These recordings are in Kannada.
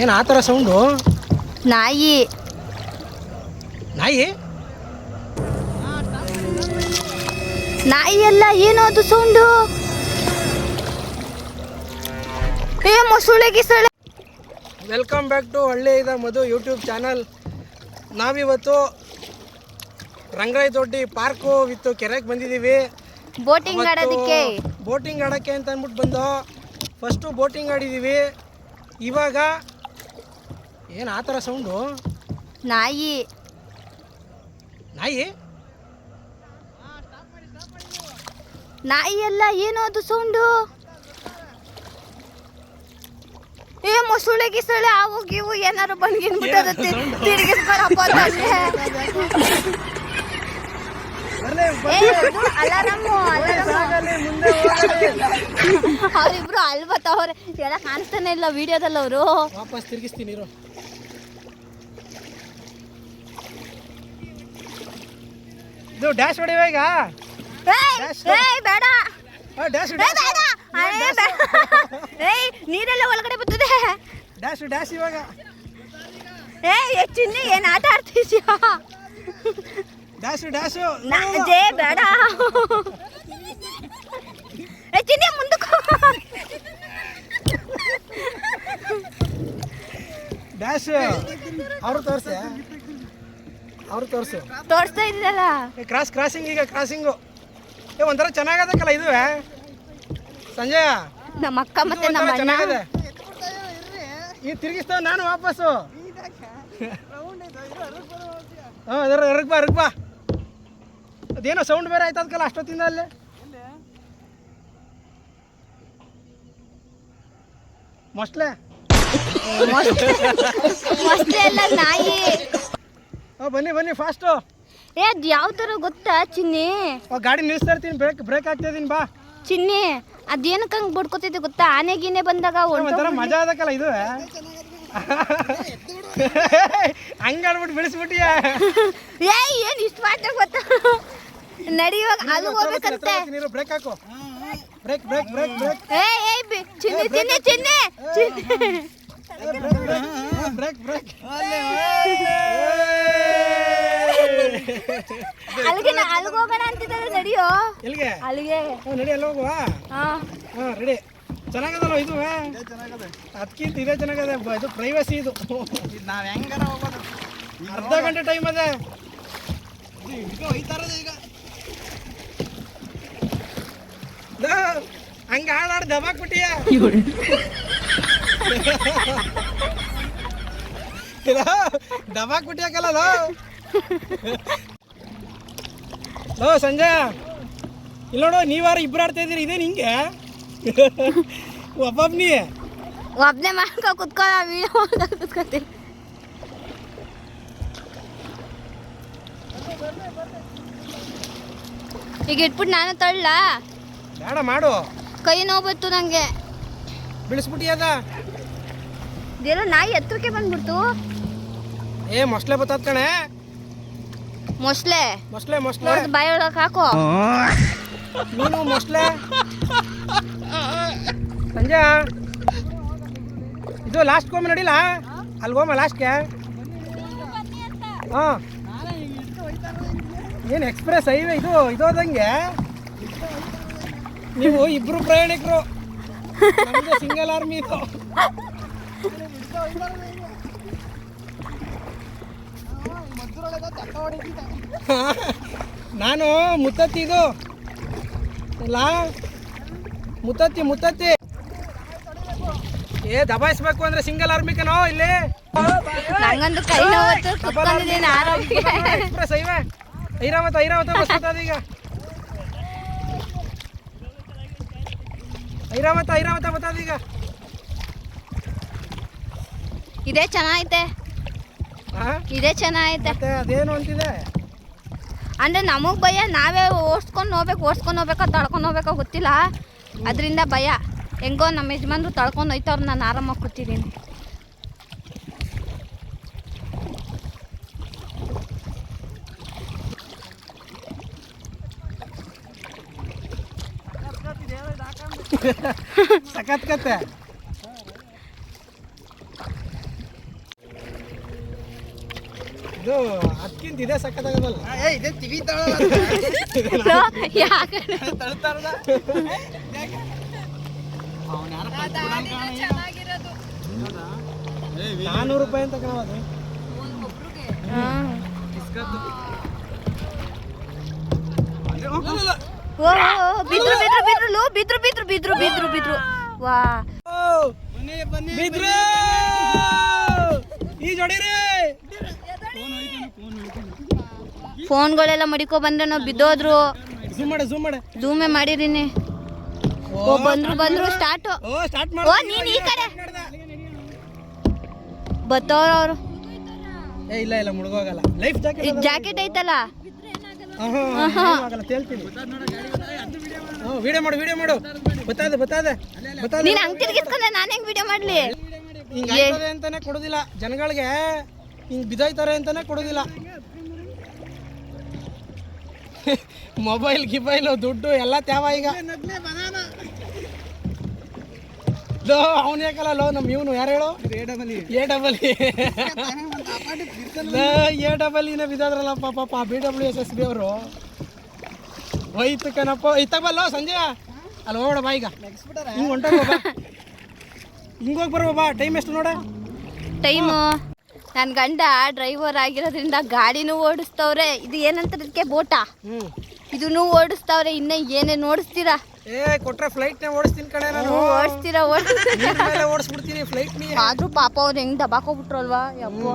ಏನು ಆ ಥರ ಸೌಂಡು ನಾಯಿ. ನಾಯಿ? ನಾಯಿ ಅಲ್ಲ ಏನು ಅದು ಸೌಂಡು ಏ ಮೊಸಳೆ ಗಿಸಳೆ. ವೆಲ್ಕಮ್ ಬ್ಯಾಕ್ ಟು ಹಳ್ಳಿ ಇದ ಮಧು ಯೂಟ್ಯೂಬ್ ಚಾನಲ್ ನಾವಿವತ್ತು ರಂಗರಾಯ ದೊಡ್ಡಿ ಪಾರ್ಕು ವಿತ್ತು ಕೆರೆಗೆ ಬಂದಿದ್ದೀವಿ ಬೋಟಿಂಗ್ ಆಡೋದಕ್ಕೆ. ಬೋಟಿಂಗ್ ಆಡೋಕ್ಕೆ ಅಂತ ಅಂದ್ಬಿಟ್ಟು ಬಂದು ಫಸ್ಟು ಬೋಟಿಂಗ್ ಆಡಿದ್ದೀವಿ ಇವಾಗ ಏನು ಆ ಥರ ಸೌಂಡು ನಾಯಿ. ನಾಯಿ? ನಾಯಿ ಅಲ್ಲ ಏನು ಅದು ಸೌಂಡು ಏ ಮೊಸಳೆ ಗಿಸಳೆ ಅವು ಗಿವು ಏನಾರು ಬಂದ್ಗಿನ್ಬಿಟ್ಟದ ತಿರುಗಿಸ್ಕೊಳಪ್ಪ ತಿರುಗಿಸ್ಬಾರಪ್ಪ. ಅವ್ರಿಬ್ರು ಅಲ್ಲಿ ಬರ್ತಾವ್ರೆ ಎಲ್ಲ ಕಾಣಿಸ್ತಾನೆ ಇಲ್ಲ ವಿಡಿಯೋದಲ್ಲಿ ಅವರು ವಾಪಸ್ ತಿರುಗಿಸ್ತೀನಿ ಇದು ಡ್ಯಾಶ್ ಹೊಡಿವ ಈಗ? ಬೇಡ. ಡ್ಯಾಶ್ ನೀರೆಲ್ಲ ಒಳಗಡೆ ಬರ್ತದೆ. ಡ್ಯಾಶ್ ಡ್ಯಾಶ್ ಇವಾಗ. ಏ ಚಿನ್ನಿ ಏನು ಆಟ ಆಡ್ತಿದ್ಯಾ? ಡ್ಯಾಶ್ ಡ್ಯಾಶ್ ಜೇ ಬೇಡ. ಏ ಚಿನ್ನಿ ಮುಂದಕ್ಕೆ ಡ್ಯಾಶ್ ಅವರು ತೋರ್ಸೆ. ಅವ್ರು ತೋರಿಸು. ತೋರಿಸ್ತಾ ಇದ್ದಲ್ಲ ಕ್ರಾಸ್ ಕ್ರಾಸಿಂಗ್ ಈಗ ಕ್ರಾಸಿಂಗು ಏ ಒಂಥರ ಚೆನ್ನಾಗದಕ್ಕಲ್ಲ ಇದು ಸಂಜಯ ನಮ್ಮ ಅಕ್ಕ ಮತ್ತೆ ನಮ್ಮ ಅಣ್ಣ. ಚೆನ್ನಾಗದೆ. ಈಗ ತಿರುಗಿಸ್ತಾವ ನಾನು ವಾಪಸ್ಸು. ಹಾಂ ಅದರ ಎರಗ್ ಬಾ ಎರಗ್ ಬಾ. ಅದೇನೋ ಸೌಂಡ್ ಬೇರೆ ಆಯ್ತದಕ್ಕಲ್ಲ ಅಷ್ಟೊತ್ತಿಂದ ಅಲ್ಲಿ. ಮೊಸ್ಲೆ ಮೊಸ್ಲೆ ಎಲ್ಲ ನಾಯಿ. ಬನ್ನಿ ಬನ್ನಿ ಫಾಸ್ಟು ಏ ಅದ್ ಯಾವ ತರ ಗೊತ್ತಾ ಚಿನ್ನಿ? ಗಾಡಿ ನಿಲ್ಲಿಸ್ತಾ ಇರ್ತೀನಿ ಬ್ರೇಕ್ ಬ್ರೇಕ್ ಹಾಕ್ತಾ ಇದೀನಿ ಬಾ. ಚಿನ್ನಿ ಅದೇನಕ್ಕೆ ಹಂಗೆ ಬಡ್ಕೋತಿದ್ದೆ ಗೊತ್ತಾ? ಆನೆ ಗೀನೆ ಬಂದಾಗ ಒಂಥರ. ಮಜಾ ಅದಕ್ಕಲ್ಲ ಇದು ಹಂಗಾಡ್ಬಿಟ್ಟು ಬಿಡಿಸ್ಬಿಟ್ಟಿಯ? ಏ ಏನ್ ಇಷ್ಟು ಮಾಡ್ತಾ ಗೊತ್ತಾ? ನಡಿ ಇವಾಗ ಅಲ್ಲಿ ಹೋಗ್ಬೇಕಂತೆ. ನೀರು ಬ್ರೇಕ್ ಹಾಕು. ಬ್ರೇಕ್ ಬ್ರೇಕ್ ಬ್ರೇಕ್ ಬ್ರೇಕ್ ಏ ಏ ಚಿನ್ನಿ ಚಿನ್ನಿ ಚಿನ್ನಿ. ಚಿನ್ನಿ ಬ್ರೇಕ್ ಬ್ರೇಕ್ ಅಲ್ಲಿಗೆ ನಾ- ಅಲ್ಲಿಗೆ ಹೋಗೋಣ ಅಂತಿದ್ದಾರೆ ನಡಿಯೋ? ಎಲ್ಲಿಗೆ? ಅಲ್ಲಿಗೆ. ನಡಿ ಅಲ್ಲಿ ಹೋಗುವ? ಹಾ. ರೆಡಿ ಚೆನ್ನಾಗದಲ್ಲ ಇದು? ಅದಕ್ಕಿಂತ ಇದೇ ಚೆನ್ನಾಗದೆ ಇದು ಪ್ರೈವಸಿ ಇದು. ನಾವು ಹೆಂಗಾರ ಹೋಗೋದು? ಅರ್ಧ ಗಂಟೆ ಟೈಮ್ ಅದೇ. ಈಗ. ಹಂಗ ಹಾಳಾಡ್ ದಬಾಕ್ಬಿಟ್ಟಿಯ ದಬಾಕ್ಬಿಟ್ಟಿಯಾಕಲ್ಲ ಲೋ. ಸಂಜಯ ಇಲ್ಲ ನೋಡು ನೀವಾರ ಇಬ್ರು ಆಡ್ತಾ ಇದ್ದೀರಿ ಇದೇನು ಹಿಂಗೆ? ಒಬ್ಬೊಬ್ನಿ. ಒಬ್ನೇ ಮಾಡ್ಕೊ ಕುತ್ಕೊ ವಿಡಿಯೋ ಕುತ್ಕೊತೀನಿ. ಈಗ ಇಟ್ಬಿಟ್ಟು ನಾನು ತಳ್ಳ? ಬೇಡ ಮಾಡು. ಕೈ ನೋವು ಬಂತು ನಂಗೆ. ಬಿಡಿಸ್ಬಿಟ್ಟಿಯದ ಇದೇನೋ ನಾಯಿ ಹತ್ರಕ್ಕೆ ಬಂದ್ಬಿಡ್ತು. ಏ ಮೊಸಳೆ ಬತ್ತದ ಕಣೆ. ಮೊಸಳೆ? ಮೊಸಳೆ ಮೊಸಳೆ. ನೋಡ್ದು ಬಾಯಿ ಒಳಗೆ ಹಾಕು. ನೀನು ಮೊಸಳೆ? ಸಂಜ. ಇದು ಲಾಸ್ಟ್ ಹೋಮ ನಡಿಲ್ಲ ಅಲ್ಲಿ ಹೋಮ ಲಾಸ್ಟ್ಗೆ ಹಾಂ. ಏನು ಎಕ್ಸ್ಪ್ರೆಸ್ ಹೈವೇ ಇದು? ಇದು ಹೋದಂಗೆ? ನೀವು ಇಬ್ರು ಪ್ರಯಾಣಿಕರು. ಸಿಂಗಲ್ ಆರ್ಮಿ ಇದು. ನಾನು ಮುತ್ತತ್ತಿ ಇದು. ಇಲ್ಲ. ಮುತ್ತತ್ತಿ ಮುತ್ತತ್ತಿ. ಏ ದಬಾಯಿಸ್ಬೇಕು ಅಂದ್ರೆ ಸಿಂಗಲ್ ಆರ್ಮಿಕನೋ ಇಲ್ಲಿ? ನಂಗೊಂದು ಕೈ ನೋವತ್ತು ಕುತ್ಕೊಂಡಿದ್ದೀನಿ ಆರಾಮಿಗೆ express highway Airavat Airavat bus ಬರ್ತದೆ ಈಗ. ಐರಾವತ ಐರಾವತ ಬರ್ತದೆ ಈಗ. ಇದೇ ಚೆನ್ನಾಗೈತೆ. ಇದೇ ಚೆನ್ನಾಗೈತೆ. ಅದೇನು ಅಂತಿದೆ? ಅಂದ್ರೆ ನಮಗ್ ಭಯ ನಾವೇ ಓಡಿಸ್ಕೊಂಡು ಹೋಗ್ಬೇಕು ಓಡಿಸ್ಕೊಂಡು ಹೋಗ್ಬೇಕೋ ತಳ್ಕೊಂಡು ಹೋಗ್ಬೇಕೋ ಗೊತ್ತಿಲ್ಲ. ಅದರಿಂದ ಭಯ. ಹೆಂಗೋ ನಮ್ಮ ಯಜಮಾನ್ರು ತಳ್ಕೊಂಡು ಹೋಯ್ತವ್ರು ನಾನು ಆರಾಮಾಗಿ ಕೂತಿದ್ದೀನಿ ಸಖತ್ ಕತೆ. ಇದು ಅದಕ್ಕಿಂತ ಇದೇ ಸಕ್ಕತ್ತಾಗದಲ್ಲ ಏ ಇದೇ ತಿವಿ ತಳ. ಯಾಕೆ ತಳ್ತಾರದ? ಅವನ ಯಾರ ನಾನ್ನೂರು ರೂಪಾಯಿ ಅಂತ ಓ ಬಿದ್ರು ಬಿದ್ರು ಬಿದ್ರು ಬಿದ್ರು ಬಿದ್ರು ಬಿದ್ರು ಬಿದ್ರು ಬಿದ್ರು. ವಾ. ಓ, ಬನ್ನಿ ಬನ್ನಿ ಬಿದ್ರೆ! ಈ ಜೋಡಿರಿ! ಫೋನ್ಗಳೆಲ್ಲ ಮಡಿಕೊ ಬಂದ್ರೆ ನಾವು ಬಿದ್ದೋದ್ರು ಜೂಮೆ ಮಾಡಿದೀನಿ. ಓ ಬಂದ್ರು ಬಂದ್ರು ಸ್ಟಾರ್ಟ್ ಓ ನೀನ್ ಈ ಕಡೆ. ಬತ್ತವ್ರ ಅವ್ರು. ಏ ಇಲ್ಲ ಇಲ್ಲ ಮುಳುಗೋಗಲ್ಲ. ಲೈಫ್ ಜಾಕೆಟ್ ಜಾಕೆಟ್ ಐತಲ್ಲ? ಆಗಲ್ಲ ತೇಳ್ತೀನಿ. ಹ್ಞೂ ವಿಡಿಯೋ ಮಾಡು ವಿಡಿಯೋ ಮಾಡು. ಬತ್ತಾದೆ ಬತ್ತಾದೆ. ಬತ್ತಾದೆ. ನೀನ್ ಹಂಗ್ ನಾನ್ ಹೆಂಗ್ ವಿಡಿಯೋ ಮಾಡ್ಲಿ? ಹಿಂಗ್ ಅಂತಾನೆ ಕೊಡೋದಿಲ್ಲ. ಜನಗಳಿಗೆ ಹಿಂಗ್ ಬಿದ್ದೋಯ್ತಾರೆ ಅಂತಾನೆ ಕೊಡೋದಿಲ್ಲ. ಮೊಬೈಲ್ ಗಿಬೈಲು ದುಡ್ಡು ಎಲ್ಲ ತ್ಯಾವ ಈಗ. ಲೋ ಅವನು ಯಾಕಲ್ಲ ಲೋ ನಮ್ಮ ಇವನು ಯಾರು ಹೇಳು? A double E. A double E ಒಂದು ಲೋ, ಎ ಡಬಲ್ ಇನ ಬಿದ್ದಾದ್ರಲ್ಲ ಪಾಪ B W S S B ಅವರು. ಹೋಯ್ತು ಕಣಪ್ಪ. ಇತ್ತಬಲ್ಲೋ ಸಂಜೆ. ಅಲ್ಲಿ ಹೋಗೋಣ ಬಾ ಈಗ. ಹಿಂಗೆ ಹಿಂಗ್ ಹೊಂಟೋಗ ಬಾ. ಹಿಂಗ್ ಹೋಗಿ ಬರುವ ಬಾ. ಟೈಮ್ ಎಷ್ಟು ನೋಡ? ಟೈಮು ನನ್ನ ಗಂಡ ಡ್ರೈವರ್ ಆಗಿರೋದ್ರಿಂದ ಗಾಡಿನೂ ಓಡಿಸ್ತವ್ರೆ. ಇದು ಏನಂತಾರೆ ಇದಕ್ಕೆ? ಬೋಟಾ? ಇದನ್ನು ಓಡಿಸ್ತವ್ರೆ. ಇನ್ನ ಏನೇನು ಓಡಿಸ್ತೀರಾ ಏ ಕೊಟ್ರೆ ಫ್ಲೈಟ್ ನೇ ಓಡಿಸ್ತೀನಿ ಕಡೆ ನಾನು. ಹ್ಞೂ ಓಡಿಸ್ತೀರಾ ಓಡಿಸ್ ನೀರ್ ಮೇಲೆ ಓಡಿಸ್ಬಿಡ್ತೀನಿ ಫ್ಲೈಟ್ ನೀ. ಆದ್ರೂ ಪಾಪ ಅವ್ರು ಹೆಂಗ್ ದಬಾಕೋಬಿಟ್ರಲ್ವಾ ಯಪ್ಪೋ.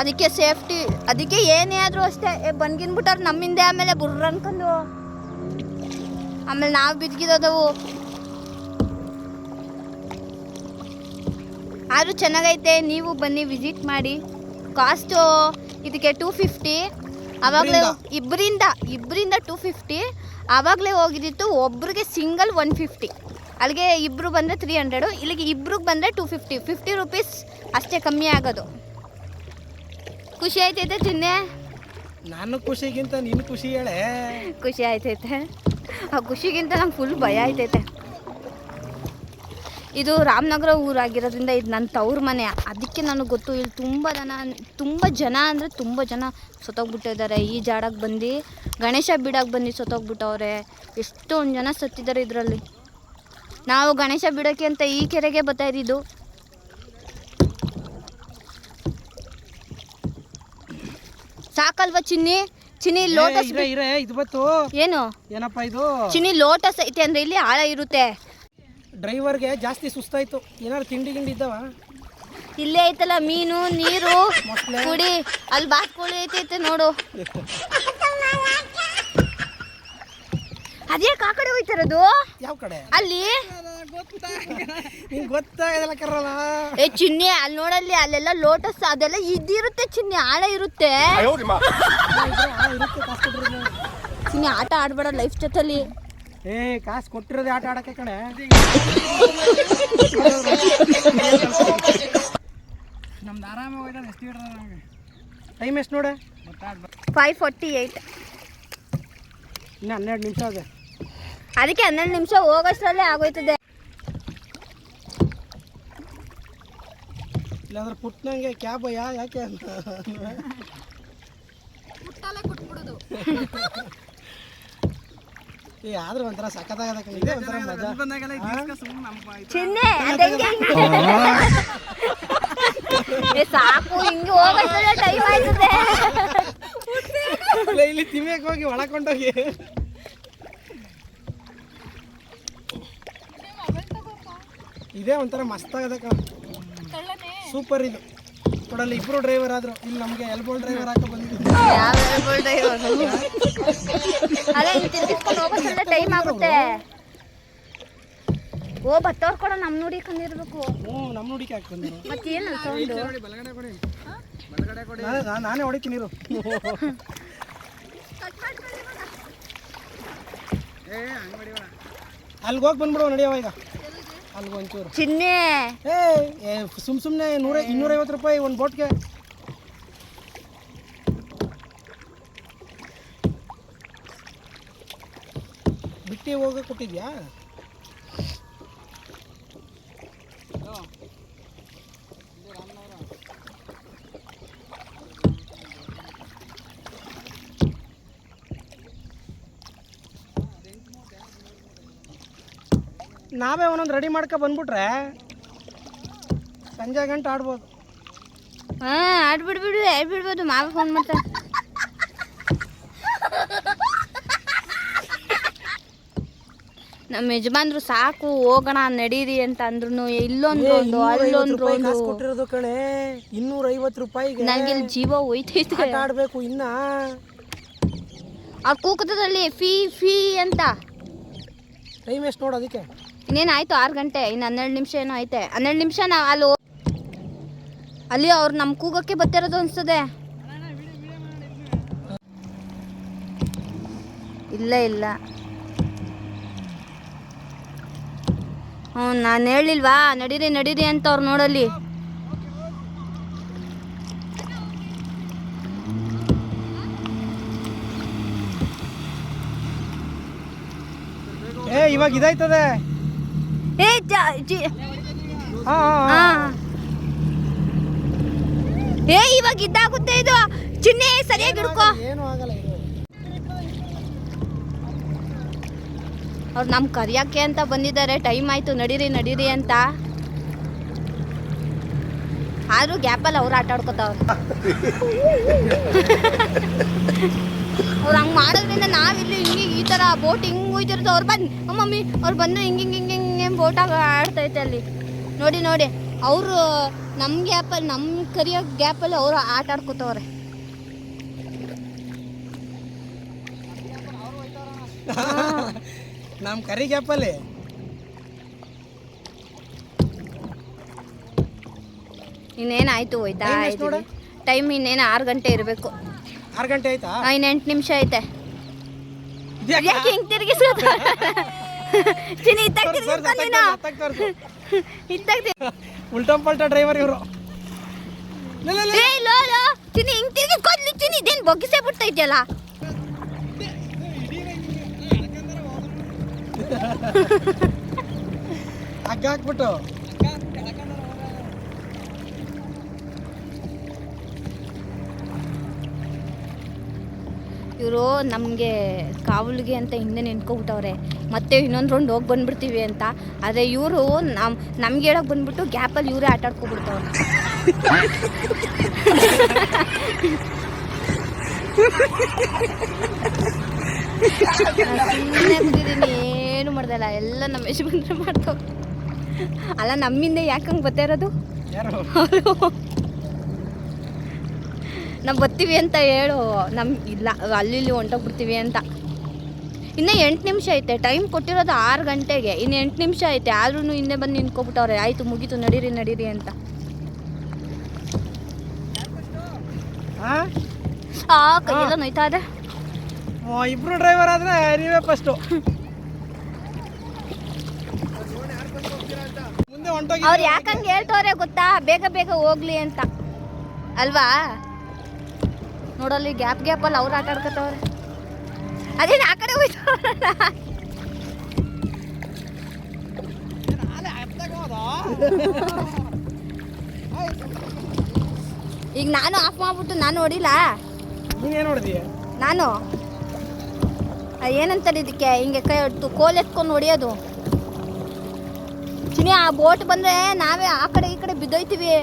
ಅದಕ್ಕೆ ಸೇಫ್ಟಿ ಅದಕ್ಕೆ ಏನೇ ಆದ್ರೂ ಅಷ್ಟೇ. ಏ ಬಂದ್ಗಿನ್ಬಿಟ್ಟಾರ ನಮ್ಮಿಂದೆ ಆಮೇಲೆ ಬುರ್ರ ಅನ್ಕೊಂಡು ಆಮೇಲೆ ನಾವು ಬಿದ್ಗಿದವು ಆದ್ರೂ ಚೆನ್ನಾಗೈತೆ. ನೀವು ಬನ್ನಿ ವಿಸಿಟ್ ಮಾಡಿ. ಕಾಸ್ಟು ಇದಕ್ಕೆ ಟೂ ಫಿಫ್ಟಿ ಆವಾಗಲೇ ಇಬ್ಬರಿಂದ ಇಬ್ಬರಿಂದ ಟೂ ಫಿಫ್ಟಿ ಆವಾಗಲೇ ಹೋಗಿದ್ದಿತ್ತು ಒಬ್ರಿಗೆ ಸಿಂಗಲ್ ಒನ್ ಫಿಫ್ಟಿ ಅಲ್ಲಿಗೆ ಇಬ್ಬರು ಬಂದರೆ ತ್ರೀ ಹಂಡ್ರೆಡು ಇಲ್ಲಿಗೆ ಇಬ್ರಿಗೆ ಬಂದರೆ ಟೂ ಫಿಫ್ಟಿ ಫಿಫ್ಟಿ ರುಪೀಸ್ ಅಷ್ಟೇ ಕಮ್ಮಿ ಆಗೋದು. ಖುಷಿ ಆಯ್ತೈತೆ ಚಿನ್ನೆ? ನಾನು ಖುಷಿಗಿಂತ ನೀನು ಖುಷಿ ಹೇಳೆ? ಖುಷಿ ಆಯ್ತೈತೆ. ಆ ಖುಷಿಗಿಂತ ನಂಗೆ ಫುಲ್ ಭಯ ಆಯ್ತೈತೆ. ಇದು ರಾಮನಗರ ಊರಾಗಿರೋದ್ರಿಂದ ಇದು ನನ್ನ ತವ್ರ ಮನೆ. ಅದಕ್ಕೆ ನನಗೆ ಗೊತ್ತು ಇಲ್ಲಿ ತುಂಬ ಜನ ತುಂಬ ಜನ ಅಂದರೆ ತುಂಬ ಜನ ಸತ್ತೋಗ್ಬಿಟ್ಟಿದ್ದಾರೆ. ಈ ಜಾಡಕ್ಕೆ ಬಂದು ಗಣೇಶ ಬಿಡಕ್ಕೆ ಬಂದು ಸತ್ತೋಗ್ಬಿಟ್ಟವ್ರೆ. ಎಷ್ಟೊಂದು ಜನ ಸತ್ತಿದ್ದಾರೆ ಇದರಲ್ಲಿ. ನಾವು ಗಣೇಶ ಬಿಡೋಕ್ಕೆ ಅಂತ ಈ ಕೆರೆಗೆ ಬರ್ತಾ ಇದ್ದಿದ್ದು ಸಾಕಲ್ವಾ ಚಿನ್ನಿ? ಚಿನ್ನಿ ಲೋಟಸ್ ಏನು? ಏನಪ್ಪ ಇದು? ಚಿನ್ನಿ ಲೋಟಸ್ ಐತೆ ಅಂದ್ರೆ ಇಲ್ಲಿ ಆಳ ಇರುತ್ತೆ. ಡ್ರೈವರ್ಗೆ ಜಾಸ್ತಿ ಸುಸ್ತಾಯ್ತು. ಏನಾದ್ರು ತಿಂಡಿ ಗಿಂಡಿ ಇದ್ದಾವ? ಇಲ್ಲೇ ಐತಲ್ಲ ಮೀನು ನೀರು ಕುಡಿ ಅಲ್ಲಿ ಬಾತ್ಕೋಳಿ ಐತೈತೆ ನೋಡು. ಅದೇ ಆ ಕಡೆ ಹೋಯ್ತಾರದು ಯಾವ ಕಡೆ? ಅಲ್ಲಿ? ನಿಂಗೆ ಗೊತ್ತಾಗಲ್ಲ ಕರಲ್ಲ ಏ ಚಿನ್ನಿ ಅಲ್ಲಿ ನೋಡಲ್ಲಿ ಅಲ್ಲೆಲ್ಲ ಲೋಟಸ್ ಅದೆಲ್ಲ ಇದಿರುತ್ತೆ ಚಿನ್ನಿ ಆಳ ಇರುತ್ತೆ. ಚಿನ್ನಿ ಆಟ ಆಡ್ಬೇಡ ಲೈಫ್ ಜೊತೆಲಿ ಏ ಕಾಸು ಕೊಟ್ಟಿರೋದೇ ಆಟ ಆಡಕ್ಕೆ ಕಣೆ. ನಮ್ದು ಆರಾಮ ಹೋಯ್ತಾನೆ ಎಷ್ಟು ನಮಗೆ ಟೈಮ್ ಎಷ್ಟು ನೋಡೆ? ಫೈವ್ ಫೋರ್ಟಿ ಏಯ್ಟ್ ಇನ್ನು ಹನ್ನೆರಡು ನಿಮಿಷ ಅದೇ ಅದಕ್ಕೆ ಹನ್ನೆರಡು ನಿಮಿಷ ಹೋಗೋಷ್ಟರಲ್ಲೇ ಆಗೋಯ್ತದೆ. ಇಲ್ಲಾಂದ್ರೆ ಪುಟ್ಟನಂಗೆ ಕ್ಯಾಬಯ್ಯ ಯಾಕೆ ಅಂತ. ಏ ಆದ್ರೆ ಒಂಥರ ಇದೆ ಒಂಥರ ಮಜಾ. ಬಂದಾಗೆಲ್ಲ ಚಿನ್ನೆ ಸಾಕು ಹಿಂಗೆ ಹೋಗ್ತದೆ ಟೈಮ್ ಆಯ್ತದೆ. ಇಲ್ಲ, ಹೋಗಿ ಒಳಕೊಂಡೋಗಿ. ಇದೇ ಒಂಥರ ಮಸ್ತ್ ಆಗದ ಸೂಪರ್ ಇದು. ಕೊಡಲ್ಲಿ ಇಬ್ರು ಡ್ರೈವರ್ ಆದ್ರು. ಇಲ್ಲಿ ನಮಗೆ ಎಲ್ಬೋಲ್ ಡ್ರೈವರ್ ಹಾಕ ಬಂದಿದ್ದು ಯಾವ ಅದೇ ತಿರ್ಗಿಸ್ಕೊಂಡು ಟೈಮ್ ಆಗುತ್ತೆ. ಓ ಬತ್ತವ್ರ ಕೂಡ ನಮ್ಮ ನೋಡಿ ಕಂದಿರ್ಬೇಕು. ನಮ್ ಮತ್ತೇನು ಸೌಂಡು ಕೊಡಿ ನಾನೇ ನಾನೇ ಹೊಡಿತೀನಿ ನೀರು. ಏ ಹಂಗೆ ಹೊಡಿಬೇಡ ಅಲ್ಲಿಗೆ ಹೋಗಿ ಬಂದ್ಬಿಡುವ ನಡಿಯವ ಈಗ. ಅಲ್ಲಿ ಒಂಚೂರು. ಚಿನ್ನೆ. ಏ ಏ ಸುಮ್ ಸುಮ್ನೆ ನೂರ ಇನ್ನೂರೈವತ್ತು ರೂಪಾಯಿ ಒಂದು ಬೋಟ್ಗೆ. ಹತ್ತಿ ಹೋಗಿ ಕೊಟ್ಟಿದ್ಯಾ? ನಾವೇ ಒಂದೊಂದು ರೆಡಿ ಮಾಡ್ಕೊ ಬಂದ್ಬಿಟ್ರೆ ಸಂಜೆ ಗಂಟೆ ಆಡ್ಬೋದು. ಹಾಂ ಆಡ್ಬಿಡ್ಬಿಡು ಆಡ್ಬಿಡ್ಬೋದು ಮಾವ ಫೋನ್ ಮಾಡ್ತಾರೆ ನಮ್ಮ ಯಜಮಾನ್ರು ಸಾಕು ಹೋಗೋಣ ನಡೀರಿ ಅಂತ ಅಂದ್ರು ಇಲ್ಲೊಂದು ಅಲ್ಲೊಂದು ಕಾಸು ಕೊಟ್ಟಿರೋದು ಕಣೆ ಇನ್ನೂರ ಐವತ್ತು ರೂಪಾಯಿಗೆ ಇಲ್ಲಿ ಜೀವ ಹೋಯ್ತೈತೆ. ಆಟ ಆಡ್ಬೇಕು ಇನ್ನ. ಆ ಕೂಕದಲ್ಲಿ ಫೀ ಫೀ ಅಂತ. ಟೈಮ್ ಎಷ್ಟು ನೋಡು ಅದಕ್ಕೆ? ಇನ್ನೇನು ಆಯ್ತು ಆರು ಗಂಟೆ ಇನ್ನು ಹನ್ನೆರಡು ನಿಮಿಷ ಏನೋ ಐತೆ. ಹನ್ನೆರಡು ನಿಮಿಷ ನಾವು ಅಲ್ಲಿ ಅಲ್ಲಿ ಅವ್ರು ನಮ್ಮ ಕೂಗಕ್ಕೆ ಬರ್ತಿರೋದು ಅನ್ಸ್ತದೆ. ಇಲ್ಲ ಇಲ್ಲ. ಹ್ಞೂ ನಾನು ಹೇಳಿಲ್ವಾ? ನಡೀರಿ ನಡೀರಿ ಅಂತ ಅವ್ರು ನೋಡಲ್ಲಿ. ಏ ಇವಾಗ ಇದಾಯ್ತದೆ. ಏ. ಏ ಇವಾಗ ಇದಾಗುತ್ತೆ ಇದು. ಚಿನ್ನೆ ಸರಿಯಾಗಿ ಹಿಡ್ಕೋ. ಏನು ಆಗಲ್ಲ ಅವ್ರು ನಮ್ಮ ಕರಿಯಕ್ಕೆ ಅಂತ ಬಂದಿದ್ದಾರೆ. ಟೈಮ್ ಆಯಿತು ನಡೀರಿ ನಡೀರಿ ಅಂತ. ಆದರೂ ಗ್ಯಾಪಲ್ಲಿ ಅವ್ರು ಆಟ ಆಡ್ಕೊತಾವ್ರು. ಅವ್ರು ಹಂಗೆ ಮಾಡೋದ್ರಿಂದ ನಾವಿಲ್ಲಿ ಹಿಂಗೆ ಈ ಥರ ಬೋಟ್ ಹಿಂಗೆ ಹೋಯ್ತಿರೋದು ಅವ್ರು ಬಂದು ಮಮ್ಮಿ ಅವ್ರು ಬಂದು ಹಿಂಗೆ ಹಿಂಗೆ ಹಿಂಗೆ ಹಿಂಗೆ ಬೋಟ್ ಆಡ್ತೈತೆ ಅಲ್ಲಿ. ನೋಡಿ ನೋಡಿ ಅವರು ನಮ್ಮ ಗ್ಯಾಪಲ್ಲಿ ನಮ್ಮ ಕರಿಯೋ ಗ್ಯಾಪಲ್ಲಿ ಅವರು ಆಟ ಆಡ್ಕೋತವ್ರೆ. ನಮ್ಮ ಕರಿ ಗ್ಯಾಪಲ್ಲಿ. ಇನ್ನೇನಾಯ್ತು ಹೋಯ್ತಾ? ಟೈಮ್ ಇನ್ನೇನು ಆರು ಗಂಟೆ ಇರಬೇಕು. ಆರು ಗಂಟೆ ಆಯ್ತಾ? ಇನ್ನು ಎಂಟು ನಿಮಿಷ ಐತೆ? ಯಾಕೆ ಹಿಂಗೆ ತಿರುಗಿಸೋದು? ಚಿನಿ ಇತ್ತಾಗ. ಇತ್ತಾಗ ಉಲ್ಟಂ ಪಲ್ಟಾ ಡ್ರೈವರ್ ಇವರು. ಏ ಲೋ ಲೋ ಚಿನಿ ಹಿಂಗೆ ತಿರುಗಿಸ್ಕೊದ್ಲಿ ಚಿನಿ ಇದೇನು ಬೊಗ್ಗಿಸೇ ಬಿಡ್ತೈತಿಯಲ್ಲ ಹಗ್ಗ ಇವರು ನಮಗೆ ಕಾವಲಿಗೆ ಅಂತ ಹಿಂದೆ ನಿಂತ್ಕೊಬಿಟ್ಟವ್ರೆ. ಮತ್ತೆ ಇನ್ನೊಂದು ರೌಂಡ್ ಹೋಗಿ ಬಂದ್ಬಿಡ್ತೀವಿ ಅಂತ. ಆದರೆ ಇವರು ನಮ್, ನಮ್ಗೆ ಹೇಳಕ್ ಬಂದ್ಬಿಟ್ಟು ಗ್ಯಾಪಲ್ಲಿ ಇವರೇ ಆಟ ಆಡ್ಕೊಬಿಡ್ತವ್ರೆ. ಸುಮ್ಮನೆ ಕೂತಿದ್ದೀನಿ. ಮಾಡ್ದಲ್ಲ ಎಲ್ಲ ನಮ್ಮ ಯಶವಂತರ ಮಾಡ್ತಾವ ಅಲ್ಲ ನಮ್ಮಿಂದ ಯಾಕಂಗೆ ಬರ್ತಾ ಇರೋದು? ನಾವು ಬರ್ತೀವಿ ಅಂತ ಹೇಳು. ನಮ್ ಇಲ್ಲ ಅಲ್ಲಿ ಇಲ್ಲಿ ಹೊಂಟೋಗ್ಬಿಡ್ತೀವಿ ಅಂತ. ಇನ್ನೂ ಎಂಟು ನಿಮಿಷ ಐತೆ ಟೈಮ್ ಕೊಟ್ಟಿರೋದು ಆರು ಗಂಟೆಗೆ. ಇನ್ನು ಎಂಟು ನಿಮಿಷ ಐತೆ ಆದ್ರೂ ಹಿಂದೆ ಬಂದು ನಿಂತ್ಕೊಬಿಟ್ಟವ್ರೆ. ಆಯಿತು ಮುಗೀತು ನಡೀರಿ ನಡೀರಿ ಅಂತ. ಆ? ಕೈಯೆಲ್ಲ ನೋಯ್ತಾ ಇದೆ. ಇಬ್ರು ಡ್ರೈವರ್ ಆದ್ರೆ ನೀವೇ ಫಸ್ಟು ಮುಂದೆ ಹೊಂಟೋಗಿ ಅವ್ರು ಯಾಕಂಗೆ ಹೇಳ್ತವ್ರೆ ಗೊತ್ತಾ? ಬೇಗ ಬೇಗ ಹೋಗ್ಲಿ ಅಂತ. ಅಲ್ವಾ? ನೋಡಲ್ಲಿ ಗ್ಯಾಪ್ ಗ್ಯಾಪ್ ಅಲ್ಲಿ ಅವ್ರು ಆಟ ಆಡ್ಕೊತವ್ರೆ ಅದೇನು ಆ ಕಡೆ ಹೋಯ್ತು ಈಗ ನಾನು ಆಫ್ ಮಾಡ್ಬಿಟ್ಟು ನಾನು ನೋಡಿಲ್ಲ ನಾನು ಏನಂತಾರೆ ಇದಕ್ಕೆ? ಹಿಂಗೆ ಕೈ ಹೊಡ್ತು ಕೋಲ್ ಎತ್ಕೊಂಡು ಹೊಡಿಯೋದು. ಚಿನಿ ಆ ಬೋಟ್ ಬಂದ್ರೆ ನಾವೇ ಆ ಕಡೆ ಈ ಕಡೆ ಬಿದ್ದೋಯ್ತೀವಿ.